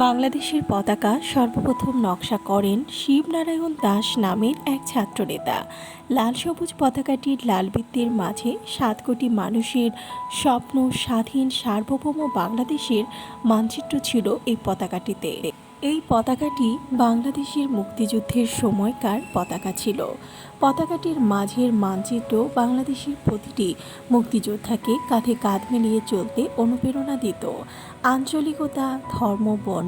বাংলাদেশের পতাকা সর্বপ্রথম নকশা করেন শিবনারায়ণ দাস নামের এক ছাত্রনেতা। লাল সবুজ পতাকাটির লাল বৃত্তের মাঝে সাত কোটি মানুষের স্বপ্ন স্বাধীন সার্বভৌম বাংলাদেশের মানচিত্র ছিল এই পতাকাটিতে। এই পতাকাটি বাংলাদেশের মুক্তিযুদ্ধের সময়কার পতাকা ছিল। পতাকাটির মাঝের মানচিত্র বাংলাদেশের প্রতিটি মুক্তিযোদ্ধাকে কাঁধে কাঁধ মিলিয়ে চলতে অনুপ্রেরণা দিত। আঞ্চলিকতা, ধর্ম বন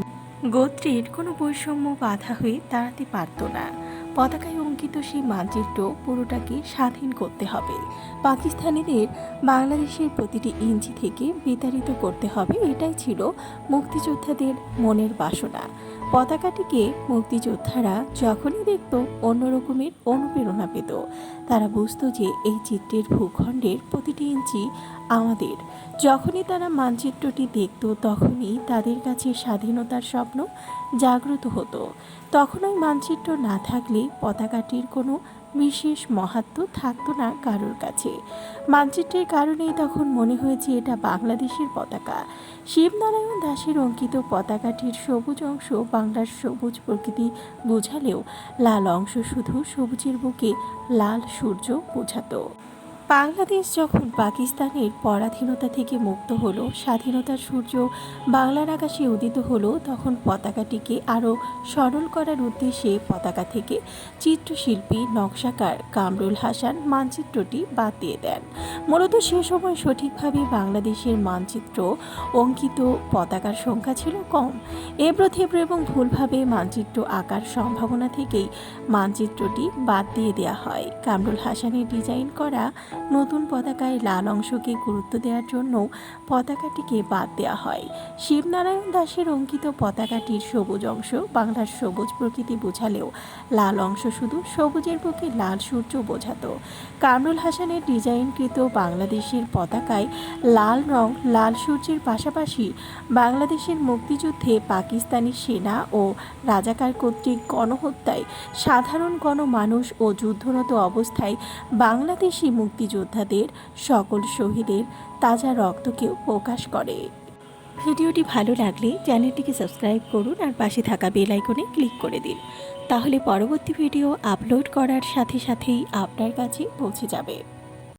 গোত্রের কোনো বৈষম্য বাধা হয়ে দাঁড়াতে পারত না। পতাকায় অঙ্কিত সেই মানচিত্র পুরোটাকে স্বাধীন করতে হবে। পাকিস্তানিদের বাংলাদেশের প্রতিটি ইঞ্চি থেকে বিতাড়িত করতে হবে। এটাই ছিল মুক্তিযোদ্ধাদের মনের বাসনা। পতাকাটিকে মুক্তিযোদ্ধারা যখনই দেখত অন্যরকমের অনুপ্রেরণা পেত, তারা বুঝত যে এই চিত্রের ভূখণ্ডের প্রতিটি ইঞ্চি আমাদের। যখনই তারা মানচিত্রটি দেখত, তখনই তাদের কাছে স্বাধীনতার স্বপ্ন জাগ্রত হতো। তখন ওই মানচিত্র না থাকলে পতাকাটির কোনো বিশেষ মহাত্ম থাকতো না কারোর কাছে। মানচিত্রের কারণেই তখন মনে হয়েছে এটা বাংলাদেশের পতাকা। শিবনারায়ণ দাসের অঙ্কিত পতাকাটির সবুজ অংশ বাংলার সবুজ প্রকৃতি বোঝালেও লাল অংশ শুধু সবুজের বুকে লাল সূর্য বোঝাতো। বাংলাদেশ যখন পাকিস্তানের পরাধীনতা থেকে মুক্ত হলো, স্বাধীনতার সূর্য বাংলার আকাশে উদিত হলো, তখন পতাকাটিকে আরও সরল করার উদ্দেশ্যে পতাকা থেকে চিত্রশিল্পী নকশাকার কামরুল হাসান মানচিত্রটি বাদ দিয়ে দেন। মূলত সে সময় সঠিকভাবে বাংলাদেশের মানচিত্র অঙ্কিত পতাকার সংখ্যা ছিল কম। এবড়ো থেবড়ো এবং ভুলভাবে মানচিত্র আঁকার সম্ভাবনা থেকেই মানচিত্রটি বাদ দিয়ে দেওয়া হয়। কামরুল হাসানের ডিজাইন করা নতুন পতাকায় লাল অংশকে গুরুত্ব দেওয়ার জন্য পতাকাটিকে বাদ দেওয়া হয়। শিবনারায়ণ দাসের অঙ্কিত পতাকাটির সবুজ অংশ বাংলার সবুজ প্রকৃতি বোঝালেও লাল অংশ শুধু সবুজের বুকে লাল সূর্য বোঝাতো। কামরুল হাসানের ডিজাইনকৃত বাংলাদেশের পতাকায় লাল রং, লাল সূর্যের পাশাপাশি বাংলাদেশের মুক্তিযুদ্ধে পাকিস্তানি সেনা ও রাজাকার কর্তৃক গণহত্যায় সাধারণ গণমানুষ ও যুদ্ধরত অবস্থায় বাংলাদেশি মুক্তিযোদ্ধাদের, সকল শহীদের তাজা রক্তকেও প্রকাশ করে। ভিডিওটি ভালো লাগলে চ্যানেলটিকে সাবস্ক্রাইব করুন আর পাশে থাকা বেল আইকনে ক্লিক করে দিন। তাহলে পরবর্তী ভিডিও আপলোড করার সাথে সাথেই আপনার কাছে পৌঁছে যাবে।